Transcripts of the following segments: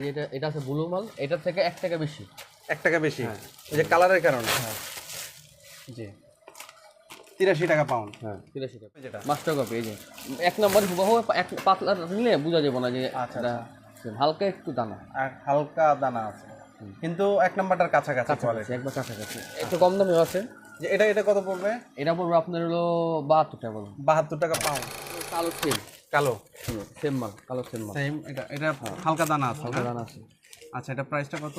এটা এটা আছে ব্লু মাল এটার থেকে এক টাকা বেশি। এক টাকা বেশি? এই যে কালারের কারণে? জি। তিরাশি টাকা পাউন্ড হ্যাঁ তিরাশি টাকা। যেটা। মাস্টার কপি এই যে। এক নম্বর হুবহু এক পাতলা নিলে বোঝা যাবে না যে আচ্ছা, হালকা একটু দানা। আর হালকা দানা আছে। কিন্তু এক নাম্বারটার কাছাকাছি কোয়ালিটি একবার কাছাকাছি। একটু কম দামেও আছে। যে এটা এটা কত পড়বে? এটা পড়বে আপনার হলো বাহাত্তর টাকা বাহাত্তর টাকা পাউন্ড কালো সেম কালো? সেম মাল কালো সেম মাল। সেম এটা এটা হালকা দানা আছে হালকা দানা আছে। আচ্ছা এটা প্রাইসটা কত?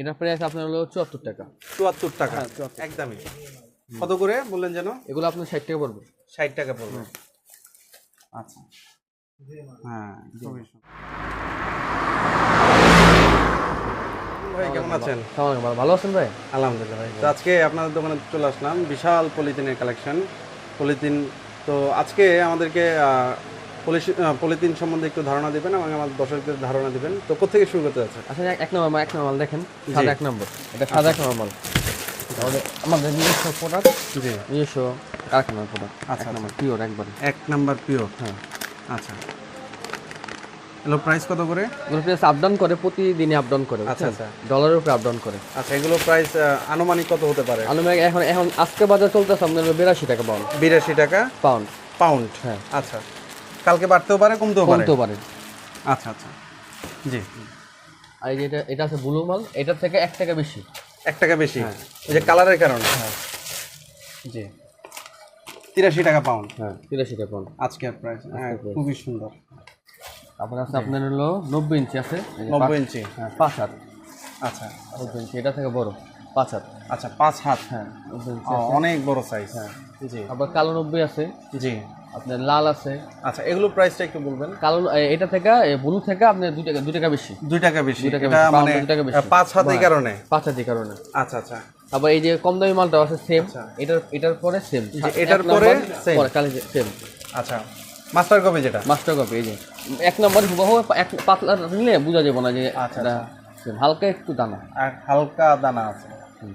এটা প্রাইস আপনার হলো চুয়াত্তর টাকা। চুয়াত্তর টাকা? একদমই। কত করে বললেন যেন? এগুলো আপনার ষাট টাকা পড়বে। ষাট টাকা পড়বে। আচ্ছা। হ্যাঁ ভাই কেমন আছেন? ভালো আছেন ভাই? আলহামদুলিল্লাহ ভাই তো আজকে আপনাদের দোকানে চলে আসলাম বিশাল পলিথিনের কালেকশন পলিথিন তো আজকে আমাদেরকে পলিথিন সম্বন্ধে একটু ধারণা দিবেন এবং আমার দর্শকদের ধারণা দিবেন। তো কোথেকে শুরু করতে যাচ্ছেন আচ্ছা এক- নম্বর মাল এক নম্বর মাল দেখেন। সাদা এক নম্বর। এটা সাদা এক নম্বর মাল। আমাদের আমাদের নিজস্ব প্রোডাক্ট জি। নিজস্ব কারখানার প্রোডাক্ট আচ্ছা, এক নম্বর পিওর একবার। এক নাম্বার পিওর হ্যাঁ। আচ্ছা। এগুলো প্রাইস কত করে? এগুলো প্রাইস আপ ডাউন করে প্রতিদিনই আপ ডাউন করে আচ্ছা আচ্ছা। ডলারের উপরে আপ ডাউন করে। আচ্ছা এগুলো প্রাইস আনুমানিক কত হতে পারে? আনুমানিক এখন এখন আজকে বাজার চলতেছে আপনার বিরাশি টাকা পাউন্ড বিরাশি টাকা পাউন্ড পাউন্ড হ্যাঁ। আচ্ছা। কালকে বাড়তেও পারে কমতেও পারে? কমতেও পারে। আচ্ছা আচ্ছা। জি। আর এই যে এটা এটা আছে ব্লু মাল এটার থেকে এক টাকা বেশি। এক টাকা বেশি? এই যে কালারের কারণে? হ্যাঁ। জি। তিরাশি টাকা পাউন্ড? হ্যাঁ তিরাশি টাকা পাউন্ড। আজকের প্রাইস হ্যাঁ খুবই সুন্দর। তারপরে আছে আপনার হলো নব্বই ইঞ্চি আছে নব্বই ইঞ্চি? হ্যাঁ পাঁচ হাত। আচ্ছা। নব্বই ইঞ্চি এটা থেকে বড় পাঁচ হাত। আচ্ছা পাঁচ হাত। হ্যাঁ ইঞ্চি অনেক বড় সাইজ হ্যাঁ। জি। আবার কালো নব্বই আছে। জি। আপনার লাল আছে। আচ্ছা এগুলো প্রাইসটা একটু বলবেন। কালো এটা থেকে ব্লু থেকে আপনার দুই টাকা দুই টাকা বেশি। দুই টাকা বেশি। এটা মানে পাঁচ হাত কারণে। পাঁচ কারণে। আচ্ছা আচ্ছা। তারপর এই যে কম দামি মালটা আছে সেম আচ্ছা। এটার এটার পরে সেম এটার পরে? কালি সেম আচ্ছা। মাস্টার কপি যেটা? মাস্টার কপি এই যে। এক নম্বর হুবহু এক পাতলা নিলে বোঝা যাবে না যে আচ্ছা, এটা হালকা একটু দানা। আর হালকা দানা আছে।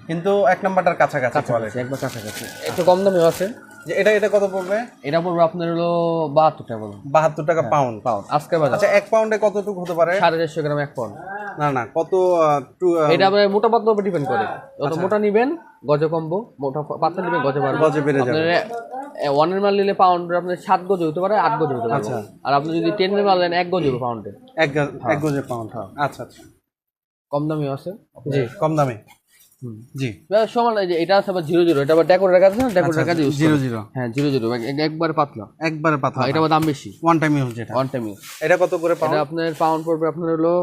কিন্তু এক নাম্বারটার কাছাকাছি একবার কাছাকাছি। একটু কম দামেও আছে। যে এটা এটা কত পড়বে? এটা পড়বে আপনার হলো বাহাত্তর টাকা পড়বে বাহাত্তর টাকা পাউন্ড পাউন্ড আজকে বাজার। আচ্ছা এক পাউন্ডে কতটুকু হতে পারে? সাড়ে চারশো গ্রাম এক পাউন্ড না না কত এটা আপনার মোটা পাতলার উপর ডিপেন্ড করে। আচ্ছা। যত মোটা নিবেন গজে কমবো মোটা পাতলা নিবেন গজে বাড়বে। গজে বেড়ে যাবে। ওয়ানের মাল নিলে পাউন্ড আপনার সাত গজ হতে পারে আট গজ হতে পারে। আচ্ছা। আর আপনি যদি টেনের মাল নেন এক গজ হবে পাউন্ডে এক গা- এক গজে পাউন্ড আচ্ছা আচ্ছা। কম দামি আছে। জি কম দামে। জি। সমান এটা আছে আবার জিরো জিরো এটা আবার ডেকোরের কাছে না? ডেকোরের কাছে ইউজ জিরো জিরো হ্যাঁ জিরো জিরো একবারে পাতলা। একবারে পাতলা হ্যাঁ, এটা দাম বেশি। One time use one time use এটা কত করে পাউন্ড এটা আপনার পাউন্ড পড়বে আপনার হলো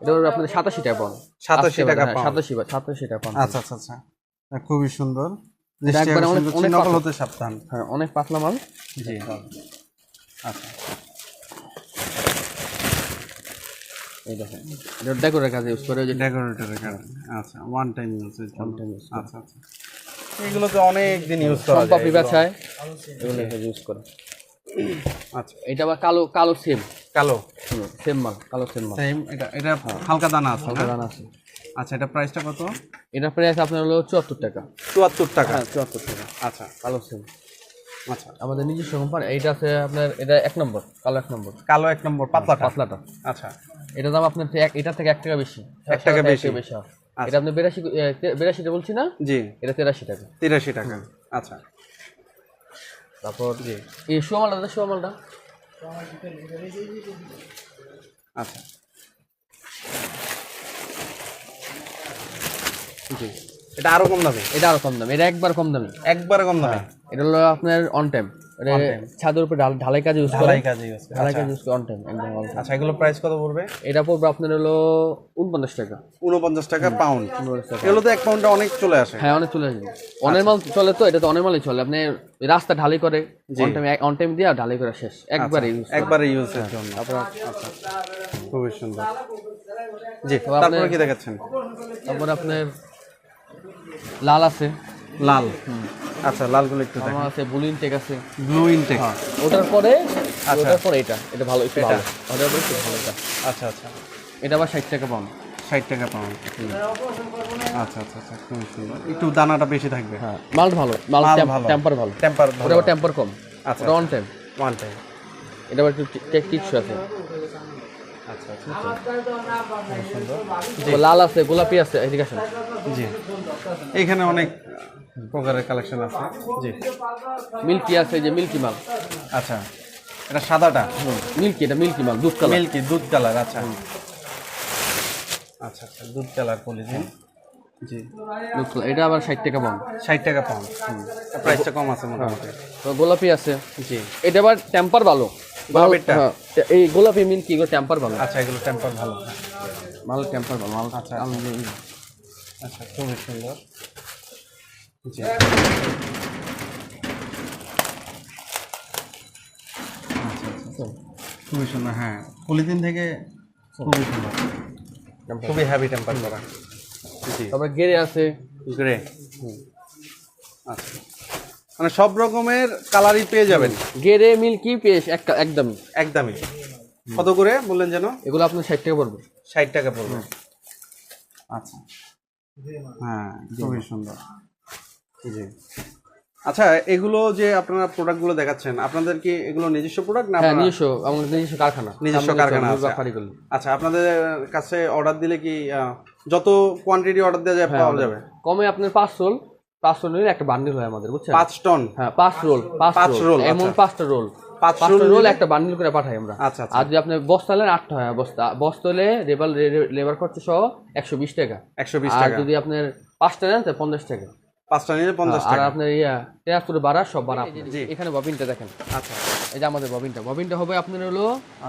এটা পড়বে আপনার সাতাশি টাকা পাউন্ড সাতাশি টাকা হ্যাঁ, পাউন্ড সাতাশি বা- সাতাশি টাকা পাউন্ড আচ্ছা আচ্ছা আচ্ছা। খুবই সুন্দর। অনেক- অনেক পাতলা। হতে সাবধান। হ্যাঁ অনেক পাতলা মাল। জি। আচ্ছা। এই দেখেন। এটা ডেকোরের কাজে ইউজ করে ডেকোরেটরের কারণে আচ্ছা ওয়ান টাইম ইউজ আচ্ছা আচ্ছা। এগুলো তো অনেক দিন ইউজ করা যায় পাপড়ি বাছায় এগুলো ইউজ করে। আচ্ছা। এটা আবার কালো কালো সেম কালো। সেম মাল কালো সেম মাল। সেম এটা এটা হালকা দানা আছে না? দানা আছে। আচ্ছা এটা প্রাইসটা কত? এটা প্রাইস আপনার হলো চুয়াত্তর টাকা। চুয়াত্তর টাকা। হ্যাঁ চুয়াত্তর টাকা। আচ্ছা কালো সেম আচ্ছা। আমাদের নিজস্ব কোম্পানি এইটা আছে আপনার এটা এক নম্বর কালো এক নম্বর। কালো এক নম্বর পাতলাটা? পাতলাটা। আচ্ছা। এটা দাম আপনার এটা থেকে এক টাকা বেশি। এক টাকা বেশি। বেশি এটা আপনি বিরাশি বিরাশিটা বলছি না? জি। এটা তেরাশি টাকা। তিরাশি টাকা। আচ্ছা। তারপর এই শোয়ামালটা দাদা শোয়ামালটা আচ্ছা। জি। এটা আরও কম দামে? এটা আরও কম দামে। এটা একবার কম দামে। একবার কম দামে? এটা হলো আপনার অন টাইম এটা ছাদের উপরে ঢাল- ঢালাই কাজে ইউজ করে। ঢালাই কাজে ইউজ ঢালাই কাজে ইউজ অন টাইম একদম আচ্ছা এগুলো প্রাইস কত পড়বে? এটা পড়বে আপনার হলো উনপঞ্চাশ টাকা। উনপঞ্চাশ টাকা পাউন্ড এগুলো তো এক পাউন্ডে অনেক চলে আসে। হ্যাঁ অনেক চলে আসবে অনের মাল চলে তো এটা তো অনের মালই চলে। আপনি রাস্তা ঢালাই করে অন টাইম অন টাইম দিয়ে ঢালাই করে শেষ। একবারে ইউজ একবারে ইউজের জন্য। আপনার আচ্ছা খুবই সুন্দর। জি তারপরে কি দেখাচ্ছেন? তারপর আপনার লাল আছে। লাল। আচ্ছা লালগুলো একটু আমার আছে বুলিন টেক আছে। ব্লু ইনটেক ওটার পরে ওটার পরে এটা। এটা ভালো একটু ভালো। ওটার পরে একটু ভালো এটা। আচ্ছা আচ্ছা। এটা আবার ষাট টাকা পাউন্ড। ষাট টাকা পাউন্ড। আচ্ছা আচ্ছা আচ্ছা। খুবই সুন্দর। একটু দানাটা বেশি থাকবে। হ্যাঁ মাল ভালো। মাল ভালো। টেম্পার ভালো। টেম্পার ওটা টেম্পার কম। আচ্ছা। ওটা অন টাইম ওয়ান টাইম এটা আবার একটু টেক টিকসু আছে আচ্ছা আচ্ছা খুব সুন্দর তো লাল আছে গোলাপি আছে এদিকে আসেন। জি। এখানে অনেক প্রকারের কালেকশন আছে। জি। মিল্কি আছে যে মিল্কি মাল। আচ্ছা। এটা সাদাটা? মিল্কি এটা মিল্কি মাল দুধ কালার। মিল্কি দুধ কালার আচ্ছা। আচ্ছা আচ্ছা দুধ কালার পলিথিন। জি। দুধ কালার এটা আবার ষাট টাকা পাউন্ড। ষাট টাকা পাউন্ড। প্রাইসটা কম আছে মোটামুটি। তো গোলাপি আছে। জি। এটা আবার টেম্পার ভালো। গোলাপিটা? হ্যাঁ, এই গোলাপি মিল্কি এগুলো টেম্পার ভালো। আচ্ছা এগুলো টেম্পার ভালো। মাল টেম্পার ভালো মাল আচ্ছা, আচ্ছা খুবই সুন্দর। জি। আচ্ছা আচ্ছা খুবই সুন্দর হ্যাঁ। পলিথিন থেকে খুবই সুন্দর। খুবই হ্যাভি টেম্পার করা। তারপরে গেরে আছে। গ্রে আচ্ছা। মানে সব রকমের কালারই পেয়ে যাবেন। গেরে মিল্কি পেশ একটা একদমই একদমই। কত করে বললেন যেন? এগুলো আপনার ষাট টাকা পড়বে। ষাট টাকা পড়বে। আচ্ছা। হ্যাঁ খুবই সুন্দর। জি আচ্ছা এগুলো যে আপনারা প্রোডাক্টগুলো দেখাচ্ছেন আপনাদের কি এগুলো নিজস্ব প্রোডাক্ট না হ্যাঁ নিজস্ব আমাদের নিজস্ব কারখানা। নিজস্ব কারখানা ফাড়িগুলো। আচ্ছা। আপনাদের কাছে অর্ডার দিলে কি যত কোয়ান্টিটি অর্ডার দেওয়া যায় হ্যাঁ, পাওয়া যাবে? কমে আপনার পাঁচ পাঁচ রোল একটা বান্ডিল হয় আমাদের বুঝছেন? পাঁচ টন হ্যাঁ পাঁচ রোল পাঁচ রোল এমন আচ্ছা। পাঁচটা রোল পাঁচটা রোল একটা বান্ডিল করে পাঠাই আমরা। আচ্ছা আচ্ছা। আর যদি আপনি বস্তা নেন আটটা হয় বস্তা বস্তা হলে লেবার লেবার খরচ সহ একশো বিশ টাকা। একশো বিশ টাকা। যদি আপনার পাঁচটা নেন তাহলে পঞ্চাশ টাকা। পাঁচটা নিলে পঞ্চাশ আর আপনার ইয়া ট্রান্সপোর্টে বাড়া সব বাড়া এখানে ববিনটা দেখেন। আচ্ছা। এই যে আমাদের ববিনটা। ববিনটা হবে আপনার হলো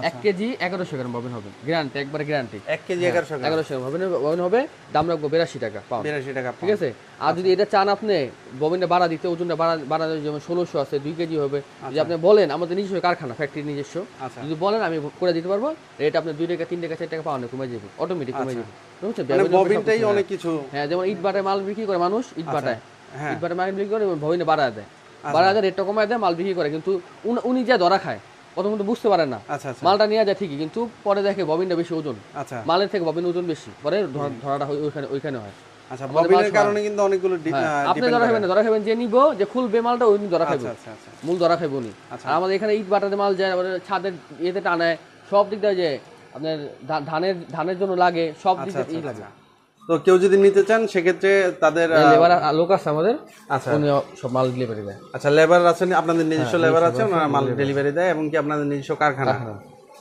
এক কেজি এগারোশো গ্রাম ববিন হবে। গ্যারান্টি একবারে গ্যারান্টি। এক কেজি এগারোশো এগারোশো গ্রাম। ববিন ববিন হবে দাম রাখব বিরাশি টাকা বিরাশি টাকা ঠিক আছে? আর যদি এটা চান আপনি ববিনটা বাড়া দিতে ওজনটা বাড়া বাড়া যেমন ষোলোশো আছে দুই কেজি হবে। যদি আপনি বলেন আমাদের নিজস্ব কারখানা ফ্যাক্টরি নিজস্ব। আচ্ছা। যদি বলেন আমি করে দিতে পারব। রেট আপনার দুই টাকা তিন টাকা চার টাকা পাওয়া কমে যাবে। অটোমেটিক কমে যাবে। বুঝছেন? মানে ববিনটাই অনেক কিছু। হ্যাঁ যেমন ইট বাটায় মাল বিক্রি করে মানুষ ইট বাটায় হ্যাঁ। ইট বাটায় মাল বিক্রি করে ভবিনে বাড়া দেয়। বাড়া দেয় রেটটা কমায় দেয় মাল বিক্রি করে। কিন্তু উনি- যা ধরা খায় প্রথমত বুঝতে পারে না। আচ্ছা আচ্ছা। মালটা নিয়ে যায় ঠিকই কিন্তু পরে দেখে ববিনটা বেশি ওজন। আচ্ছা। মালের থেকে ববিন ওজন বেশি পরে ধরাটা ওইখানে ওইখানে হয়। আচ্ছা ববিনের কারণে কিন্তু অনেকগুলো ডি- আহ, আপনি ধরা খাবেন ধরা খাবেন যে নিব যে খুলবে মালটা ওই ধরা খাবে। আচ্ছা আচ্ছা আচ্ছা। মূল ধরা খাইব উনি। আর আমাদের এখানে ইট বাটাতে মাল যায় আবার ছাদের ইয়েতে টানায় সব দিক দিয়ে যে আপনার ধানের ধানের জন্য লাগে সব দিক আচ্ছা, দিয়ে লাগে। তো কেউ যদি নিতে চান সেক্ষেত্রে তাদের লেবার লোক আছে আমাদের আচ্ছা। উনি সব মাল ডেলিভারি দেয়। আচ্ছা লেবার আছেন আপনাদের নিজস্ব হ্যাঁ, লেবার আছে ওনারা মাল ডেলিভারি দেয়। এবং কি আপনাদের নিজস্ব কারখানা।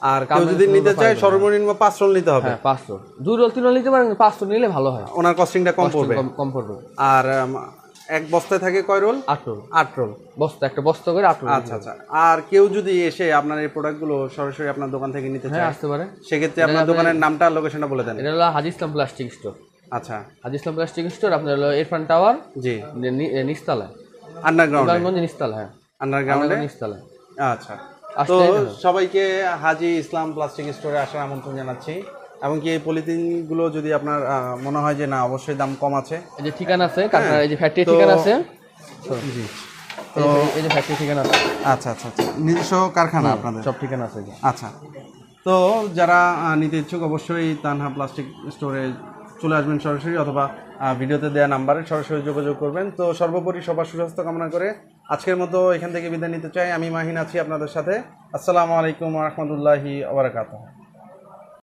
আর কেউ যদি নিতে চায় সর্বনিম্ন পাঁচ রোল নিতে হবে। হ্যাঁ পাঁচশো। দুই রোল তিন রোল নিতে পারেন পাঁচশো নিলে ভালো হয়। ওনার কস্টিংটা কম পড়বে। কম পড়বে। আর এক বস্তায় থাকে কয় রোল? আট রোল। আট রোল। বস্তা একটা বস্তা করে আট রোল আচ্ছা আচ্ছা। আর কেউ যদি এসে আপনার এই প্রোডাক্টগুলো সরাসরি আপনার দোকান থেকে নিতে হ্যাঁ চায় আসতে পারে। সেক্ষেত্রে আপনার দোকানের নামটা লোকেশনটা বলে দেন। এটা হলো হাজি ইসলাম প্লাস্টিক স্টোর আচ্ছা। হাজি ইসলাম প্লাস্টিক স্টোর আপনার হলো ইরফান টাওয়ার জি। নিস্তালায়। আন্ডারগ্রাউন্ডে নিস্তালা হ্যাঁ। আন্ডারগ্রাউন্ডে নিস্তালায়। আচ্ছা। তো আসলে সবাইকে হাজি ইসলাম প্লাস্টিক স্টোরে আসার আমন্ত্রণ জানাচ্ছি। এমনকি এই পলিথিনগুলো যদি আপনার মনে হয় যে না অবশ্যই দাম কম আছে? এই যে ঠিকানা আছে কারখানা এই যে ফ্যাক্টরি হ্যাঁ। ঠিকানা আছে। জি। যে- এই যে ফ্যাক্টরি ঠিকানা আছে। আচ্ছা আচ্ছা আচ্ছা। নিজস্ব কারখানা আপনাদের? সব ঠিকানা আছে। আচ্ছা। তো যারা নিতে ইচ্ছুক অবশ্যই তানহা প্লাস্টিক স্টোরে চলে আসবেন সরাসরি অথবা ভিডিওতে দেওয়া নাম্বারে সরাসরি যোগাযোগ করবেন। তো সর্বোপরি সবার সুস্বাস্থ্য কামনা করে আজকের মতো এখান থেকে বিদায় নিতে চাই। আমি মাহিন আছি আপনাদের সাথে। আসসালামু আলাইকুম রহমতুল্লাহি আবরাকাতুহ